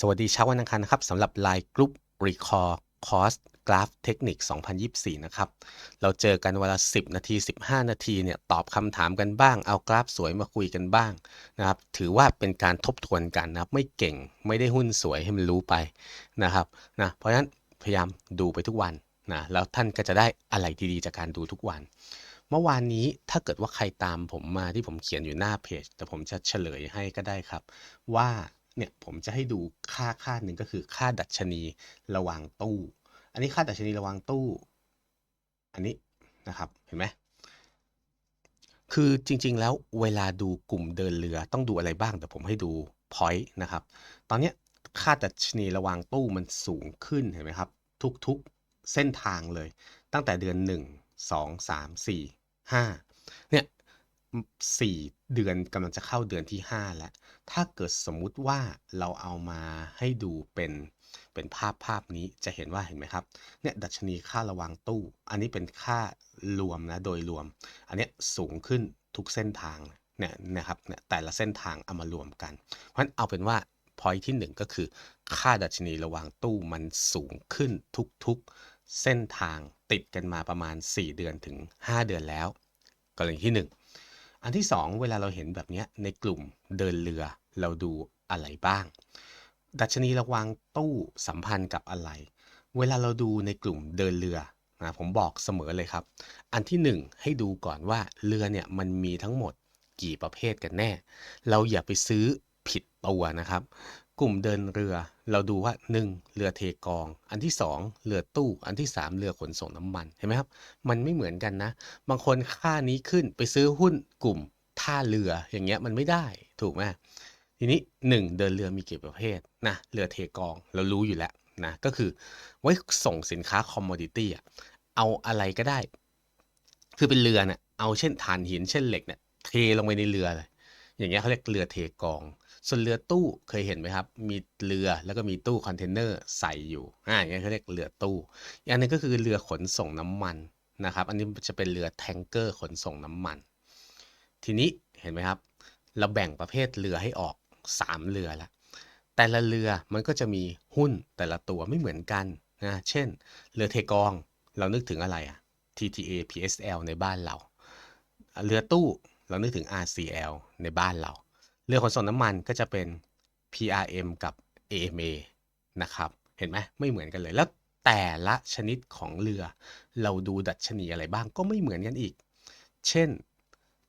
สวัสดีเช้าวันอังคารนะครับสำหรับ Line Group Recall Course Graph Technique 2024 นะครับ เราเจอกันเวลา 10 นาที 15 นาทีเนี่ยตอบคำถามกันบ้าง เอากราฟสวยมาคุยกันบ้างนะครับ ถือว่าเป็นการทบทวนกันนะครับ ไม่เก่งไม่ได้หุ้นสวยให้มันรู้ไปนะครับนะเพราะฉะนั้นพยายามดูไปทุกวันนะแล้วท่านก็จะได้อะไรดีๆ จากการดูทุกวัน เมื่อวานนี้ถ้าเกิดว่าใครตามผมมาที่ผมเขียนอยู่หน้าเพจ แต่ผมจะเฉลยให้ก็ได้ครับว่า เนี่ยผมจะให้ดูค่าค่าหนึ่งก็คือค่าดัชนีระหว่างตู้ อันนี้ค่าดัชนีระหว่างตู้ อันนี้นะครับเห็นไหมคือจริงๆแล้วเวลาดูกลุ่มเดินเรือต้องดูอะไรบ้างแต่ผมให้ดู point นะครับ ตอนนี้ค่าดัชนีระหว่างตู้มันสูงขึ้นเห็นไหมครับ ทุกๆเส้นทางเลย ตั้งแต่เดือน 1 2 3 4 5เนี่ย สี่เดือนกำลังจะเข้าเดือนที่5แล้ว ถ้าเกิดสมมุติว่าเราเอามาให้ดูเป็นเป็นภาพภาพนี้จะเห็นว่าเห็นไหมครับเนี่ยดัชนีค่าระวางตู้ อันนี้เป็นค่ารวมนะโดยรวม อันนี้สูงขึ้นทุกเส้นทางเนี่ยนะครับเนี่ยแต่ละเส้นทางเอามารวมกัน เพราะฉะนั้นเอาเป็นว่า พอยที่ 1 ก็คือ ค่าดัชนีระว่างตู้มันสูงขึ้นทุกๆเส้นทางติดกันมาประมาณ 4 เดือนถึง 5 เดือนแล้ว กรณีที่ 1 อันที่ 2 เวลาเราเห็นแบบนี้ในกลุ่มเดินเรือเราดูอะไรบ้าง ดัชนีระวังตู้สัมพันธ์กับอะไร เวลาเราดูในกลุ่มเดินเรือนะผมบอกเสมอเลยครับ อันที่ 1 ให้ดูก่อนว่าเรือเนี่ยมันมีทั้งหมดกี่ประเภทกันแน่ เราอย่าไปซื้อผิดตัวนะครับ กลุ่มเดินเรือเราดูว่า 1. เรือเทกอง อันที่ 2 เรือตู้อันที่ 3 เรือขนส่งน้ำมันเห็นไหมครับ มันไม่เหมือนกันนะ บางคนค่านี้ขึ้นไปซื้อหุ้นกลุ่มท่าเรืออย่างเงี้ยมันไม่ได้ถูกไหมทีนี้ 1 เดินเรือมีกี่ประเภทนะเรือเทกองเรารู้อยู่แล้วนะก็คือไว้ส่งสินค้าคอมมอดิตี้อะเอาอะไรก็ได้ คือเป็นเรือเนี่ยเอาเช่นถ่านหินเช่นเหล็กเนี่ยเทลงไปในเรือเลยอย่างเงี้ยเขาเรียกเรือเทกอง ส่วนเรือตู้เคยเห็นไหมครับ มีเรือแล้วก็มีตู้คอนเทนเนอร์ใส่อยู่อ่าอย่างเงี้เขาเรียกเรือตู้อีกอันนึงก็คือเรือขนส่งน้ำมันนะครับ อันนี้จะเป็นเรือแทงเกอร์ขนส่งน้ำมัน ทีนี้เห็นไหมครับ เราแบ่งประเภทเรือให้ออก 3 เรือละแต่ละเรือมันก็จะมีหุ้นแต่ละตัวไม่เหมือนกันนะ เช่น เรือเทกองเรานึกถึงอะไรอะ TTA PSL ในบ้านเรา เรือตู้เรานึกถึง RCL ในบ้านเรา เรือขนส่งน้ำมันก็จะเป็น PRM กับ AMA นะครับ เห็นไหมไม่เหมือนกันเลย แล้วแต่ละชนิดของเรือ เราดูดัชนีอะไรบ้างก็ไม่เหมือนกันอีก เช่น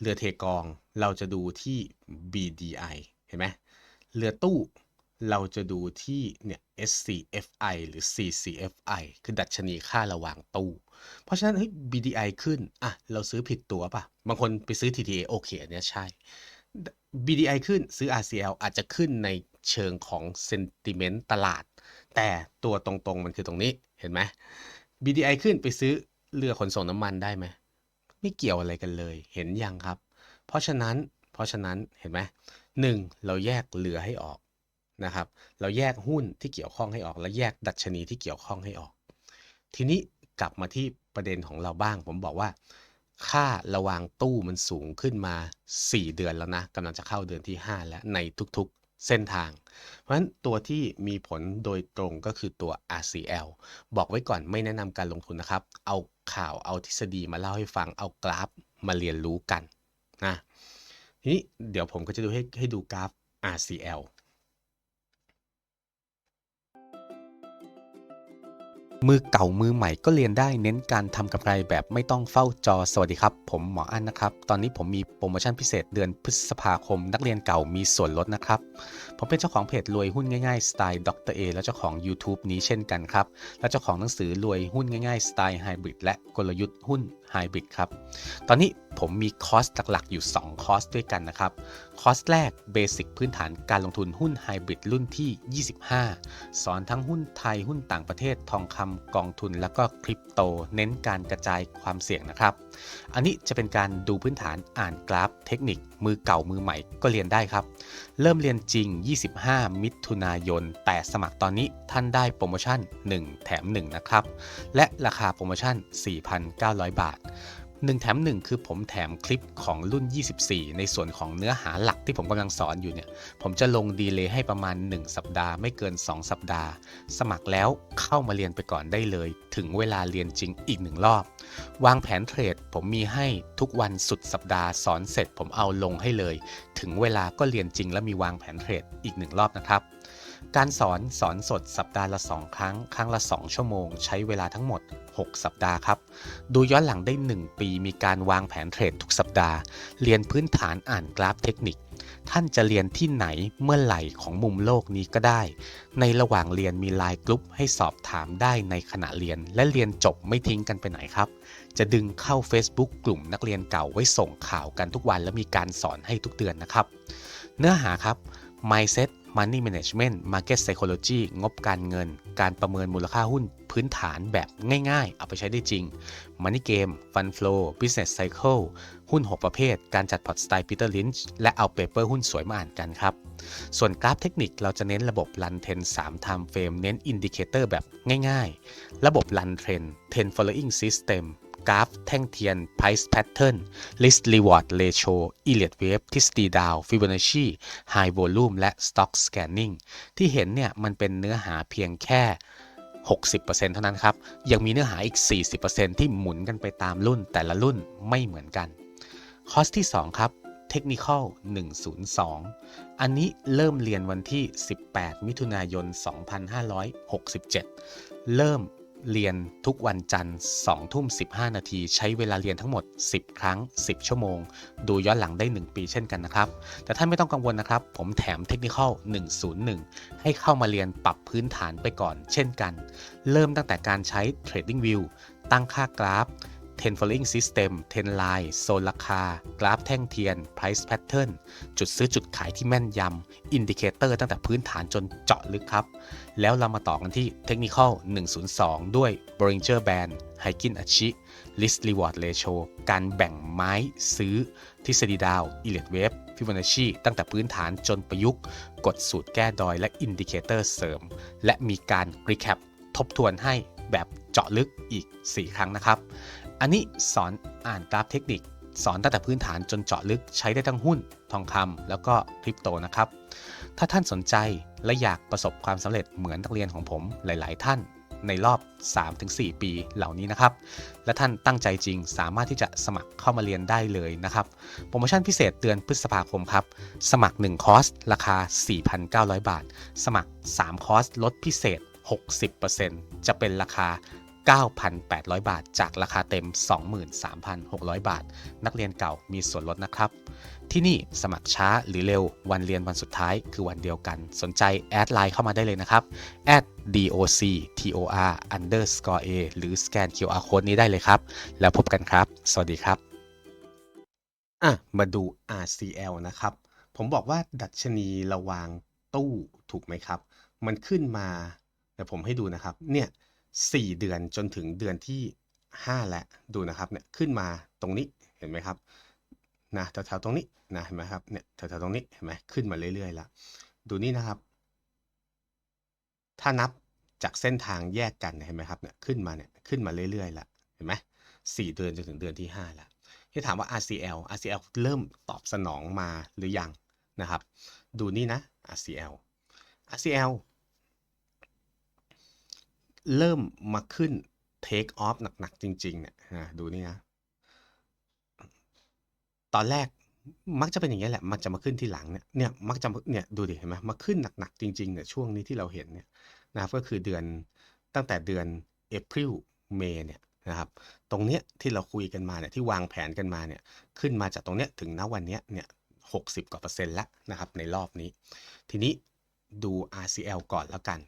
เรือเทกองเราจะดูที่ BDI เห็นไหมเรือตู้เราจะดูที่เนี่ย SCFI หรือ CCFI คือดัชนีค่าระหว่างตู้ เพราะฉะนั้นเฮ้ย BDI ขึ้น อะ เราซื้อผิดตัวป่ะ บางคนไปซื้อ TTA โอเคอันนี้ใช่ BDI ขึ้นซื้อ RCL อาจจะขึ้นในเชิงของ sentiment ตลาด แต่ตัวตรงๆมันคือตรงนี้เห็นไหม BDI ขึ้นไปซื้อเรือขนส่งน้ำมันได้ไหม ไม่เกี่ยวอะไรกันเลยเห็นยังครับ เพราะฉะนั้นเพราะฉะนั้นเห็นไหมหนึ่งเราแยกเรือให้ออกนะครับ เราแยกหุ้นที่เกี่ยวข้องให้ออก และแยกดัชนีที่เกี่ยวข้องให้ออก ทีนี้กลับมาที่ประเด็นของเราบ้าง ผมบอกว่า ค่าระวางตู้มันสูงขึ้นมา 4 เดือนแล้วนะกำลังจะเข้าเดือนที่ 5 แล้วในทุกๆเส้นทาง เพราะฉะนั้นตัวที่มีผลโดยตรงก็คือตัว RCL บอกไว้ก่อนไม่แนะนำการลงทุนนะครับ เอาข่าวเอาทฤษฎีมาเล่าให้ฟังเอากราฟมาเรียนรู้กันนะทีนี้เดี๋ยวผมก็จะดูให้ให้ดูกราฟ RCL มือเก่ามือใหม่ก็เรียนได้เน้นการทำกำไรแบบไม่ต้องเฝ้าจอสวัสดีครับ ผมหมออั้นนะครับ ตอนนี้ผมมีโปรโมชั่นพิเศษเดือนพฤษภาคม นักเรียนเก่ามีส่วนลดนะครับ ผมเป็นเจ้าของเพจรวยหุ้นง่ายๆสไตล์ดรเอและเจ้าของ YouTube นี้เช่นกันครับ และเจ้าของหนังสือรวยหุ้นง่ายๆสไตล์ไฮบริดและกลยุทธ์หุ้นไฮบริดครับ ตอนนี้ ผมมีคอร์สหลักๆ อยู่ 2 คอร์สด้วยกันนะครับ คอร์สแรกเบสิกพื้นฐานการลงทุนหุ้นไฮบริดรุ่นที่ 25 สอนทั้งหุ้นไทยหุ้นต่างประเทศทองคำกองทุนแล้วก็คริปโต เน้นการกระจายความเสี่ยงนะครับ อันนี้จะเป็นการดูพื้นฐานอ่านกราฟเทคนิค มือเก่ามือใหม่ก็เรียนได้ครับ เริ่มเรียนจริง 25 มิถุนายน แต่สมัครตอนนี้ท่านได้โปรโมชั่น 1 แถม 1 นะครับ และราคาโปรโมชั่น 4,900 บาท 1แถม1 คือผมแถมคลิปของรุ่น 24 ในส่วนของเนื้อหาหลักที่ผมกำลังสอนอยู่เนี่ย ผมจะลงดีเลย์ให้ประมาณ 1 สัปดาห์ไม่เกิน 2 สัปดาห์ สมัครแล้วเข้ามาเรียนไปก่อนได้เลย ถึงเวลาเรียนจริงอีกหนึ่งรอบ วางแผนเทรดผมมีให้ทุกวันสุดสัปดาห์สอนเสร็จผมเอาลงให้เลย ถึงเวลาก็เรียนจริงและมีวางแผนเทรดอีกหนึ่งรอบนะครับ การสอนสอนสดสัปดาห์ละ 2 ครั้ง ครั้งละ 2 ชั่วโมง ใช้เวลาทั้งหมด 6 สัปดาห์ครับ ดูย้อนหลังได้ 1 ปีมีการวางแผนเทรดทุกสัปดาห์ เรียนพื้นฐานอ่านกราฟเทคนิค ท่านจะเรียนที่ไหนเมื่อไหร่ของมุมโลกนี้ก็ได้ ในระหว่างเรียนมีไลน์กลุ่มให้สอบถามได้ในขณะเรียน และเรียนจบไม่ทิ้งกันไปไหนครับ จะดึงเข้า Facebook กลุ่มนักเรียนเก่าไว้ส่งข่าวกันทุกวัน และมีการสอนให้ทุกเดือนนะครับ เนื้อหาครับ mindset money management market psychology งบการเงิน การประเมินมูลค่าหุ้นพื้นฐานแบบง่ายๆ เอาไปใช้ได้จริง money game fund flow business cycle หุ้น 6 ประเภท การจัดพอร์ตสไตล์ Peter Lynch และเอาเปเปอร์หุ้นสวยมาอ่านกันครับ ส่วนกราฟเทคนิคเราจะเน้นระบบ run trend 3 time frame เน้นอินดิเคเตอร์แบบง่ายๆ ระบบ run trend trend following system กราฟแท่งเทียน price pattern list reward ratio Elliott wave ทฤษฎีดาว Fibonacci high volume และ stock scanning ที่เห็นเนี่ยมันเป็นเนื้อหาเพียงแค่ 60%เท่านั้นครับ ยังมีเนื้อหาอีก 40%ที่หมุนกันไปตามรุ่นแต่ละรุ่นไม่เหมือนกันคอร์สที่ 2 ครับ Technical 102 อันนี้เริ่มเรียนวันที่ 18 มิถุนายน 2567 เริ่ม เรียนทุกวันจันทร์2ทุ่ม 15 นาที ใช้เวลาเรียนทั้งหมด 10 ครั้ง 10 ชั่วโมง ดูย้อนหลังได้ 1 ปีเช่นกันนะครับ แต่ท่านไม่ต้องกังวลนะครับ ผมแถมเทคนิคอล101 ให้เข้ามาเรียนปรับพื้นฐานไปก่อนเช่นกัน เริ่มตั้งแต่การใช้ Trading View ตั้งค่ากราฟ 10 following system 10 line โซนราคา กราฟแท่งเทียน price pattern จุดซื้อจุดขายที่แม่นยำ อินดิเคเตอร์ตั้งแต่พื้นฐานจนเจาะลึกครับ แล้วเรามาต่อกันที่ Technical 102 ด้วย Bollinger Band h i k i n Achi List Reward Ratio การแบ่งไม้ซื้อ ทฤษฎีดาว Elliott Wave Fibonacci ตั้งแต่พื้นฐานจนประยุกต์ กดสูตรแก้ดอยและอินดิเคเตอร์เสริม และมีการ Recap ทบทวนให้แบบเจาะลึกอีก 4 ครั้งนะครับ อันนี้สอนอ่านกราฟเทคนิค สอนตั้งแต่พื้นฐานจนเจาะลึกใช้ได้ทั้งหุ้น ทองคำแล้วก็คริปโตนะครับ ถ้าท่านสนใจและอยากประสบความสำเร็จเหมือนนักเรียนของผมหลาย ๆ ท่านในรอบ 3-4 ปีเหล่านี้นะครับ และท่านตั้งใจจริงสามารถที่จะสมัครเข้ามาเรียนได้เลยนะครับ โปรโมชั่นพิเศษเดือนพฤษภาคมครับ สมัคร 1 คอร์ส ราคา 4,900 บาท สมัคร 3 คอร์ส ลดพิเศษ 60%จะเป็นราคา 9,800 บาท จากราคาเต็ม 23,600 บาท นักเรียนเก่ามีส่วนลดนะครับ ที่นี่สมัครช้าหรือเร็ววันเรียนวันสุดท้ายคือวันเดียวกัน สนใจแอดไลน์เข้ามาได้เลยนะครับ doc tor underscore a หรือสแกน QR code นี้ได้เลยครับ แล้วพบกันครับ สวัสดีครับอะมาดู RCL นะครับ ผมบอกว่าดัชนีระวางตู้ถูกไหมครับ มันขึ้นมาเดี๋ยวผมให้ดูนะครับ เนี่ย 4 เดือนจนถึงเดือนที่ 5 แล้วดูนะครับเนี่ยขึ้นมาตรงนี้เห็นไหมครับนะแถวๆตรงนี้นะเห็นไหมครับเนี่ยแถวๆตรงนี้เห็นไหมขึ้นมาเรื่อยๆล้วดูนี่นะครับ ถ้านับจากเส้นทางแยกกันเห็นไหมครับเนี่ยขึ้นมาเนี่ยขึ้นมาเรื่อยๆล้วเห็นไหมสี่เดือนจนถึงเดือนที่5แล้วที่ถามว่า RCL RCL เริ่มตอบสนองมาหรือยังนะครับ ดูนี่นะ RCL RCL เริ่มมาขึ้น take off หนัก ๆ จริง ๆ เนี่ยนะดูนี่นะ ตอนแรกมักจะเป็นอย่างนี้แหละ มันจะมาขึ้นที่หลังเนี่ย เนี่ยมักจะเนี่ยดูดิเห็นไหมมาขึ้นหนัก ๆ จริง ๆ เนี่ยช่วงนี้ที่เราเห็นเนี่ยนะครับก็คือเดือนตั้งแต่เดือน April เมษเนี่ยนะครับตรงเนี้ยที่เราคุยกันมาเนี่ยที่วางแผนกันมาเนี่ยขึ้นมาจากตรงเนี้ยถึงณวันเนี้ยเนี่ยหกสิบกว่าเปอร์เซ็นต์แล้วนะครับในรอบนี้ ทีนี้ดู RCL ก่อนแล้วกัน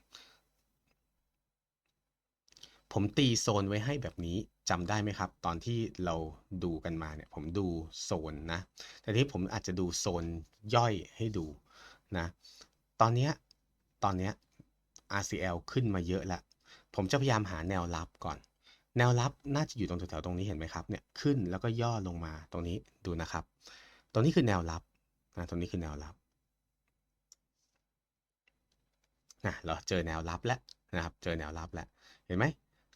ผมตีโซนไว้ให้แบบนี้จำได้ไหมครับ ตอนที่เราดูกันมาเนี่ยผมดูโซนนะ แต่ที่ผมอาจจะดูโซนย่อยให้ดูนะ ตอนนี้ตอนนี้ RCL ขึ้นมาเยอะแล้ว ผมจะพยายามหาแนวรับก่อน แนวรับน่าจะอยู่ตรงแถวๆตรงนี้เห็นไหมครับเนี่ยขึ้นแล้วก็ย่อลงมาตรงนี้ดูนะครับ ตรงนี้คือแนวรับนะตรงนี้คือแนวรับนะเราเจอแนวรับแล้วนะครับ เจอแนวรับแล้วเห็นไหม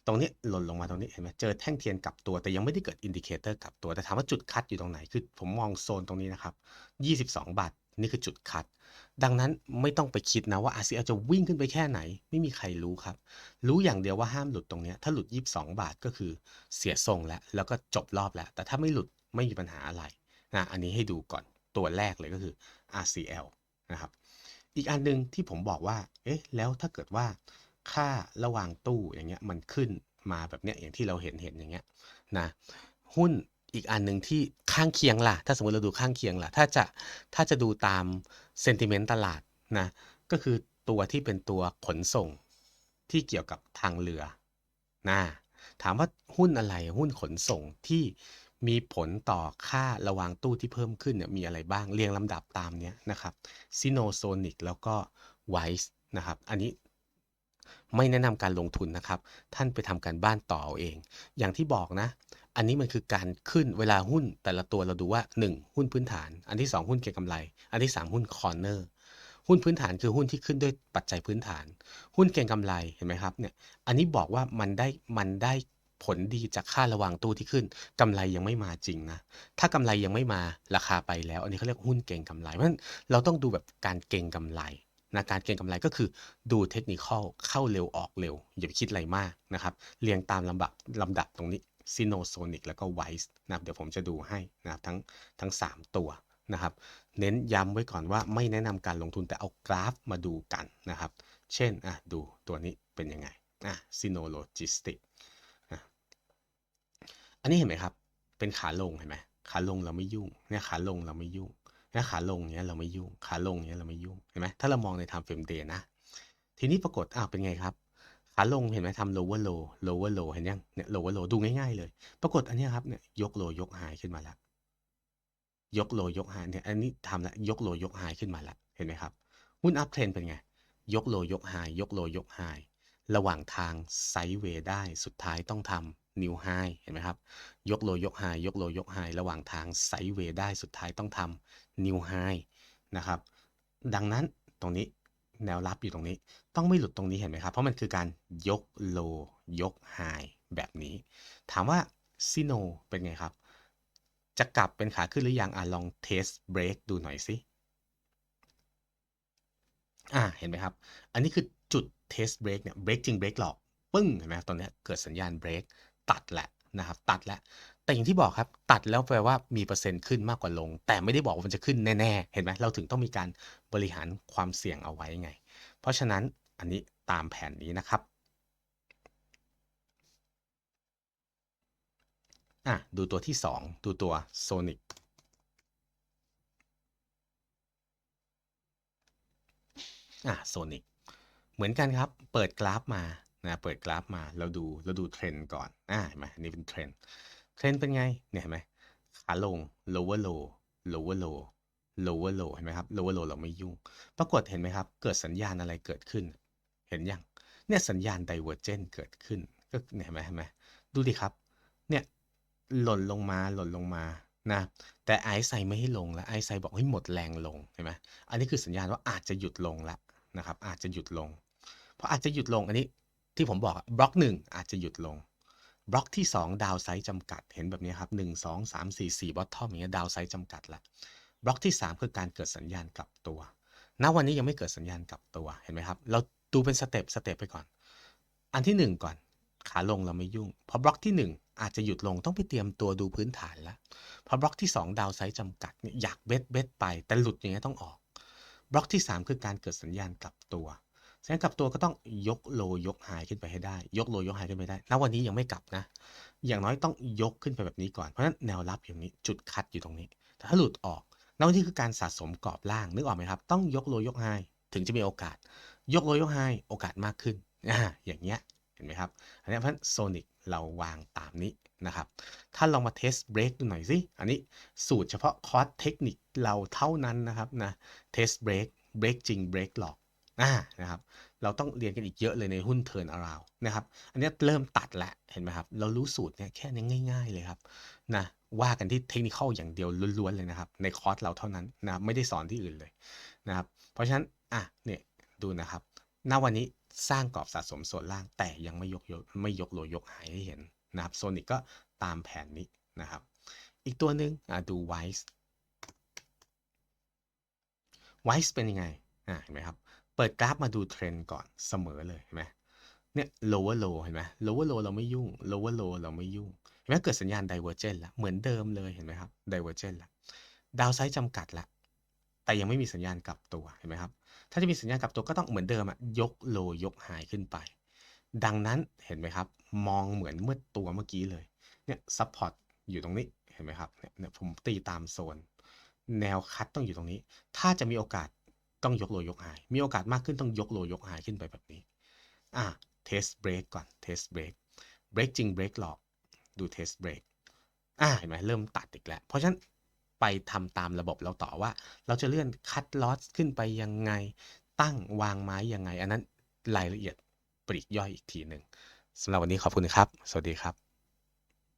ตรงนี้หล่นลงมาตรงนี้เห็นไหมเจอแท่งเทียนกลับตัวแต่ยังไม่ได้เกิดอินดิเคเตอร์กลับตัว แต่ถามว่าจุดคัดอยู่ตรงไหน คือผมมองโซนตรงนี้นะครับ 22 บาท นี่คือจุดคัด ดังนั้นไม่ต้องไปคิดนะว่า RCL จะวิ่งขึ้นไปแค่ไหน ไม่มีใครรู้ครับ รู้อย่างเดียวว่าห้ามหลุดตรงนี้ ถ้าหลุด 22 บาทก็คือเสียทรงแล้ว แล้วก็จบรอบแล้ว แต่ถ้าไม่หลุดไม่มีปัญหาอะไรนะ อันนี้ให้ดูก่อน ตัวแรกเลยก็คือ RCL นะครับ อีกอันหนึ่งที่ผมบอกว่า เอ๊ะ แล้วถ้าเกิดว่า ค่าระหว่างตู้อย่างเงี้ยมันขึ้นมาแบบเนี้ยอย่างที่เราเห็นเห็นอย่างเงี้ยนะหุ้นอีกอันหนึ่งที่ข้างเคียงล่ะ ถ้าสมมติเราดูข้างเคียงล่ะ ถ้าจะถ้าจะดูตามเซนติเมนต์ตลาดนะก็คือตัวที่เป็นตัวขนส่งที่เกี่ยวกับทางเรือนะถามว่าหุ้นอะไรหุ้นขนส่งที่มีผลต่อค่าระวางตู้ที่เพิ่มขึ้นเนี่ยมีอะไรบ้างเรียงลำดับตามเนี้ยนะครับซิโนโซนิกแล้วก็ไวส์นะครับ อันนี้ ไม่แนะนำการลงทุนนะครับ ท่านไปทำการบ้านต่อเอาเอง อย่างที่บอกนะ อันนี้มันคือการขึ้นเวลาหุ้นแต่ละตัวเราดูว่า 1 หุ้นพื้นฐาน อันที่ 2 หุ้นเก็งกำไร อันที่ 3 หุ้นคอร์เนอร์หุ้นพื้นฐานคือหุ้นที่ขึ้นด้วยปัจจัยพื้นฐาน หุ้นเก็งกำไรเห็นไหมครับเนี่ยอันนี้บอกว่ามันได้มันได้ผลดีจากค่าระวางตู้ที่ขึ้นกำไรยังไม่มาจริงนะถ้ากำไรยังไม่มาราคาไปแล้ว อันนี้เขาเรียกหุ้นเก่งกำไรเพราะฉะนั้นเราต้องดูแบบการเก่งกำไร นะการเก็งกำไรก็คือดูเทคนิคเข้าเร็วออกเร็ว อย่าไปคิดอะไรมากนะครับ เรียงตามลำดับลำดับตรงนี้ซีโนโซนิกแล้วก็ไวส์นะครับเดี๋ยวผมจะดูให้นะครับทั้งทั้ง 3 ตัวนะครับ เน้นย้ำไว้ก่อนว่าไม่แนะนำการลงทุนแต่เอากราฟมาดูกันนะครับ เช่นอะดูตัวนี้เป็นยังไงอะซีโนโลจิสติกอันนี้เห็นไหมครับ เป็นขาลงเห็นไหมขาลงเราไม่ยุ่งเนี่ยขาลงเราไม่ยุ่ง ถ้าขาลงเนี้ยเราไม่ยุ่ง ขาลงเนี้ยเราไม่ยุ่ง เห็นไหมถ้าเรามองในทำเฟรมเดย์นะ ทีนี้ปรากฏ อ้าว เป็นไงครับ ขาลงเห็นไหมทำ lower low lower low เห็นยัง เนี่ย lower low ดูง่ายๆเลย ปรากฏอันนี้ครับ เนี่ย ยกโลยกไฮขึ้นมาแล้ว ยกโลยกไฮเนี่ย อันนี้ทำแล้ว ยกโลยกไฮขึ้นมาแล้ว เห็นไหมครับ หุ้นอัพเทรนเป็นไง ยกโลยกไฮยกโลยกไฮระหว่างทางไซด์เวย์ได้ สุดท้ายต้องทำนิวไฮเห็นไหมครับ ยกโลยกไฮยกโลยกไฮระหว่างทางไซด์เวย์ได้ สุดท้ายต้องทำ นิวไฮนะครับ ดังนั้นตรงนี้แนวรับอยู่ตรงนี้ ต้องไม่หลุดตรงนี้เห็นไหมครับ เพราะมันคือการยกโลยกไฮแบบนี้ ถามว่าซิโนเป็นไงครับ จะกลับเป็นขาขึ้นหรือยังอะลองเทสเบรกดูหน่อยสิอ่าเห็นไหมครับ อันนี้คือจุดเทสเบรกเนี่ยเบรกจริงเบรกหลอกปึ้งเห็นไหมตอนนี้เกิดสัญญาณเบรกตัดแหละนะครับ ตัดแล้ว แต่อย่างที่บอกครับ ตัดแล้วแปลว่ามีเปอร์เซ็นต์ขึ้นมากกว่าลง แต่ไม่ได้บอกว่ามันจะขึ้นแน่ๆ เห็นไหมเราถึงต้องมีการบริหารความเสี่ยงเอาไว้ไง เพราะฉะนั้นอันนี้ตามแผนนี้นะครับอะดูตัวที่ 2 ดูตัว Sonic อะ Sonic เหมือนกันครับ เปิดกราฟมานะเปิดกราฟมาเราดูเราดูเทรนด์ก่อนอ่าเห็นไหมนี่เป็นเทรนด์ เทรนเป็นไง เนี่ยเห็นไหมขาลง lower low lower low lower low เห็นไหมครับ lower low เราไม่ยุ่ง ปรากฏเห็นไหมครับ เกิดสัญญาณอะไรเกิดขึ้น เห็นยัง เนี่ยสัญญาณ divergent เกิดขึ้น ก็เนี่ยเห็นไหมเห็นไหมดูดิครับ เนี่ยหล่นลงมาหล่นลงมานะแต่ไอซ์ไซไม่ให้ลงแล้วไอซ์ไซบอกให้หมดแรงลงเห็นไหมอันนี้คือสัญญาณว่าอาจจะหยุดลงแล้วนะครับอาจจะหยุดลง เพราะอาจจะหยุดลงอันนี้ที่ผมบอกบล็อกหนึ่งอาจจะหยุดลง บล็อกที่ 2 ดาวไซส์จำกัด เห็นแบบนี้ครับ 1 2 3 4 4บอททอมอย่างเงี้ยดาวไซส์จำกัดละบล็อกที่ 3 คือการเกิดสัญญาณกลับตัว ณ วันนี้ยังไม่เกิดสัญญาณกลับตัว เห็นไหมครับ เราดูเป็นสเต็ปสเต็ปไปก่อน อันที่ 1 ก่อน ขาลงเราไม่ยุ่ง พอบล็อกที่ 1 อาจจะหยุดลงต้องไปเตรียมตัวดูพื้นฐานแล้ว พอบล็อกที่ 2 ดาวไซส์จำกัดเนี่ยอยากเบ็ดเบ็ดไป แต่หลุดอย่างเงี้ยต้องออก บล็อกที่ 3 คือการเกิดสัญญาณกลับตัว แสดงกลับตัวก็ต้องยกโลยกไฮขึ้นไปให้ได้ ยกโลยกไฮขึ้นไปได้ณวันนี้ยังไม่กลับนะ อย่างน้อยต้องยกขึ้นไปแบบนี้ก่อน เพราะฉะนั้นแนวรับอย่างนี้จุดคัดอยู่ตรงนี้ถ้าหลุดออกณวันนี้คือการสะสมกรอบล่างนึกออกไหมครับ ต้องยกโลยกไฮถึงจะมีโอกาส ยกโลยกไฮโอกาสมากขึ้นอ่าอย่างเงี้ยเห็นไหมครับ อันนี้เพราะโซนิกเราวางตามนี้นะครับถ้าลองมาเทสเบรกดูหน่อยสิ อันนี้สูตรเฉพาะคอร์สเทคนิคเราเท่านั้นนะครับนะเทสเบรกเบรกจริงเบรกหลอก นะครับ เราต้องเรียนกันอีกเยอะเลยในหุ้นเทิร์นอาราวนะครับ อันนี้เริ่มตัดแล้วเห็นไหมครับ เรารู้สูตรเนี่ยแค่นี้ง่าย ๆ เลยครับนะว่ากันที่เทคนิคอย่างเดียวล้วนๆเลยนะครับ ในคอร์สเราเท่านั้นนะไม่ได้สอนที่อื่นเลยนะครับ เพราะฉะนั้นอะเนี่ยดูนะครับณวันนี้สร้างกรอบสะสมส่วนล่างแต่ยังไม่ยกยกไม่ยกโลยกหายให้เห็นนะครับโซนิกก็ตามแผนนี้นะครับ อีกตัวหนึ่งอะดูไวส์ไวส์เป็นยังไงอ่าเห็นไหมครับ เปิดกราฟมาดูเทรนด์ก่อนเสมอเลยเห็นไหมเนี่ย lower low เห็นไหม lower low เราไม่ยุ่ง lower low เราไม่ยุ่ง เห็นไหมเกิดสัญญาณ divergent แล้วเหมือนเดิมเลยเห็นไหมครับ divergent แล้วดาวไซด์จำกัดละแต่ยังไม่มีสัญญาณกลับตัวเห็นไหมครับ ถ้าจะมีสัญญาณกลับตัวก็ต้องเหมือนเดิมอะยกโลยกหายขึ้นไป ดังนั้นเห็นไหมครับ มองเหมือนเมื่อตัวเมื่อกี้เลย เนี่ยซัพพอร์ตอยู่ตรงนี้เห็นไหมครับ เนี่ยผมตีตามโซน แนวคัดต้องอยู่ตรงนี้ ถ้าจะมีโอกาส ต้องยกโลยกหายมีโอกาสมากขึ้นต้องยกโลยกหายขึ้นไปแบบนี้ อะเทสเบรกก่อนเทสเบรกเบรกจริงเบรกหลอกดูเทสเบรกอ่าเห็นไหมเริ่มตัดอีกแล้ว เพราะฉะนั้นไปทำตามระบบเราต่อว่า เราจะเลื่อนคัดลอสขึ้นไปยังไง ตั้งวางไม้ยังไง อันนั้นรายละเอียดปลีกย่อยอีกทีหนึ่งสำหรับวันนี้ขอบคุณครับ สวัสดีครับ